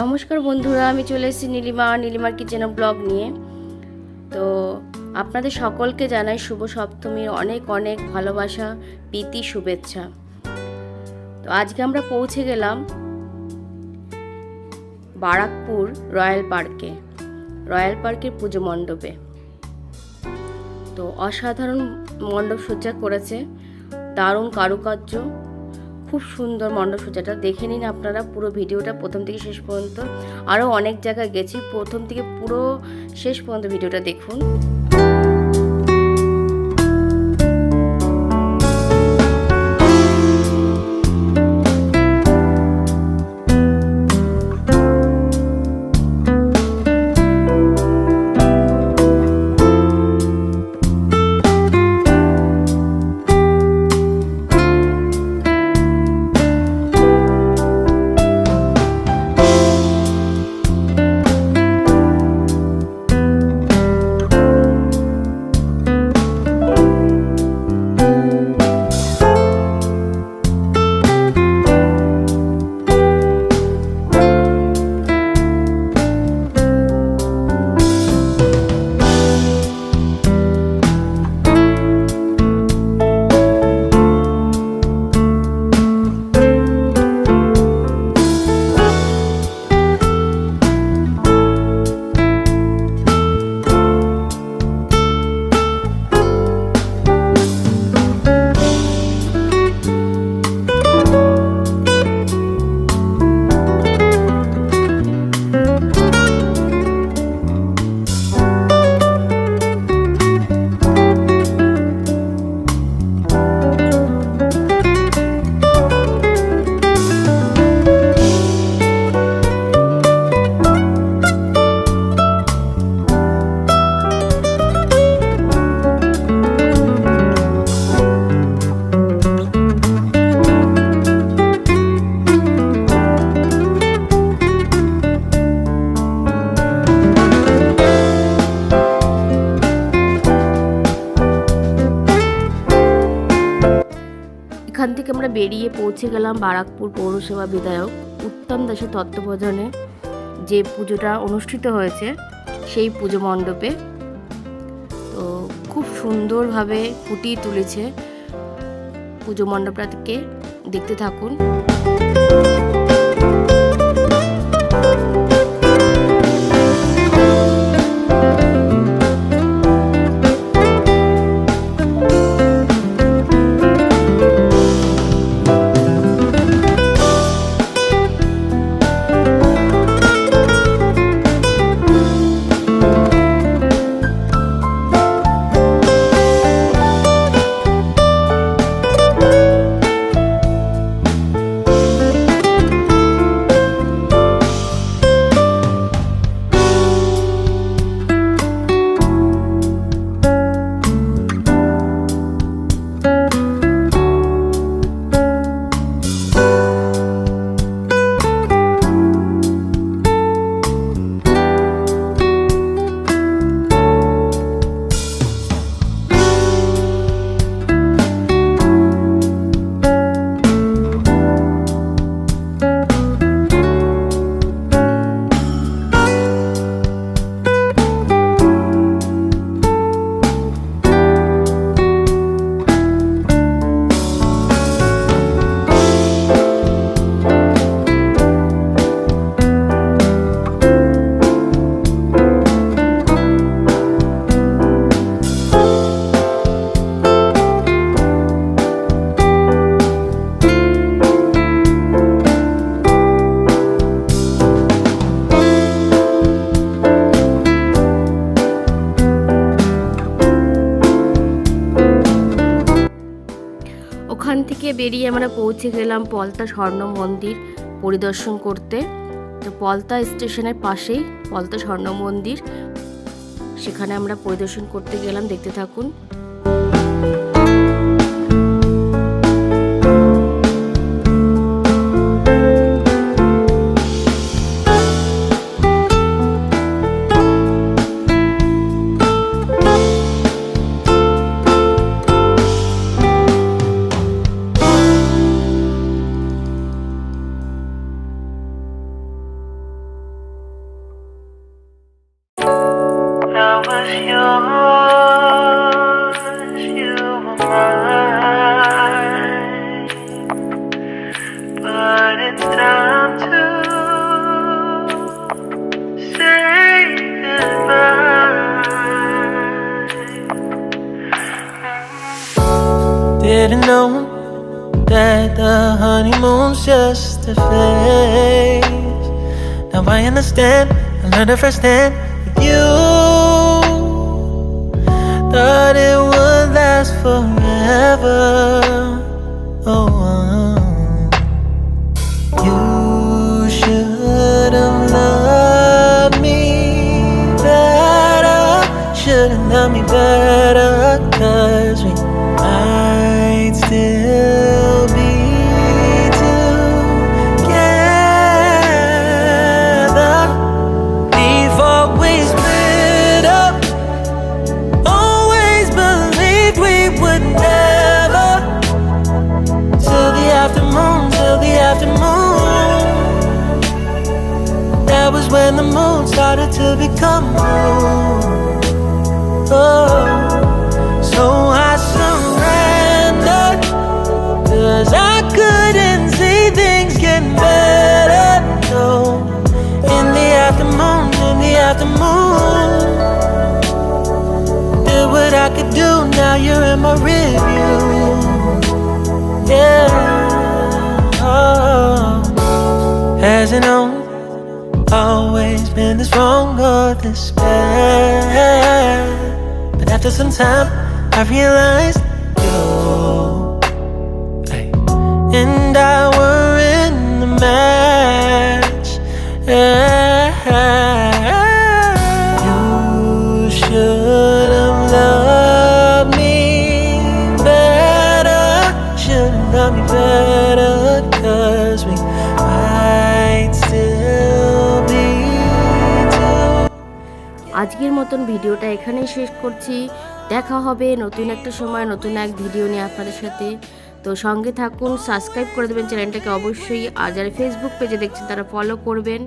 নমস্কার বন্ধুরা, আমি চলে এসেছি নীলিমা, নীলিমার কিচেন ব্লগ নিয়ে। তো আপনাদের সকলকে জানাই শুভ সপ্তমীর, অনেক অনেক ভালোবাসা, প্রীতি, শুভেচ্ছা। তো আজকে আমরা পৌঁছে গেলাম বারাকপুর রয়্যাল পার্কে, রয়্যাল পার্কের পুজো মণ্ডপে। তো অসাধারণ মণ্ডপ সজ্জা করেছে, দারুণ কারুকার্য খুব সুন্দর মণ্ডপসজ্জাটা। দেখে নিন আপনারা পুরো ভিডিওটা প্রথম থেকে শেষ পর্যন্ত। আরও অনেক জায়গায় গেছি, প্রথম থেকে পুরো শেষ পর্যন্ত ভিডিওটা দেখুন। থেকে আমরা বেরিয়ে পৌঁছে গেলাম বারাকপুর পৌরসভা বিধায়ক উত্তম দাসের তত্ত্বাবধানে যে পুজোটা অনুষ্ঠিত হয়েছে, সেই পুজো মণ্ডপে। তো খুব সুন্দরভাবে ফুটিয়ে তুলেছে পুজো মণ্ডপটাকে। দেখতে থাকুন। থেকে বেরিয়ে আমরা পৌঁছে গেলাম পলতা স্বর্ণ মন্দির পরিদর্শন করতে। তো পলতা স্টেশনের পাশেই পলতা স্বর্ণ মন্দির। সেখানে আমরা পরিদর্শন করতে গেলাম, দেখতে থাকুন। Didn't know that the honeymoon's just a phase. Now I understand, I learned it firsthand with you. Thought it would last forever. Oh, uh-huh. you should have loved me better. Should have loved me better, cause when the moon started to become moon. Oh, so I surrendered. Cause I couldn't see things getting better. No, in the afternoon, in the afternoon. Did what I could do, now you're in my review. Yeah. Oh. Hasn't always been this wrong or this bad. But after some time, I realized you and I আজকের মতন ভিডিওটা এখানেই শেষ করছি। দেখা হবে নতুন একটা সময়, নতুন এক ভিডিও নিয়ে আপনাদের সাথে। তো সঙ্গে থাকুন সাবস্ক্রাইব করে দেবেন চ্যানেলটাকে অবশ্যই। আর যারা ফেসবুক পেজে দেখছেন, তারা ফলো করবেন।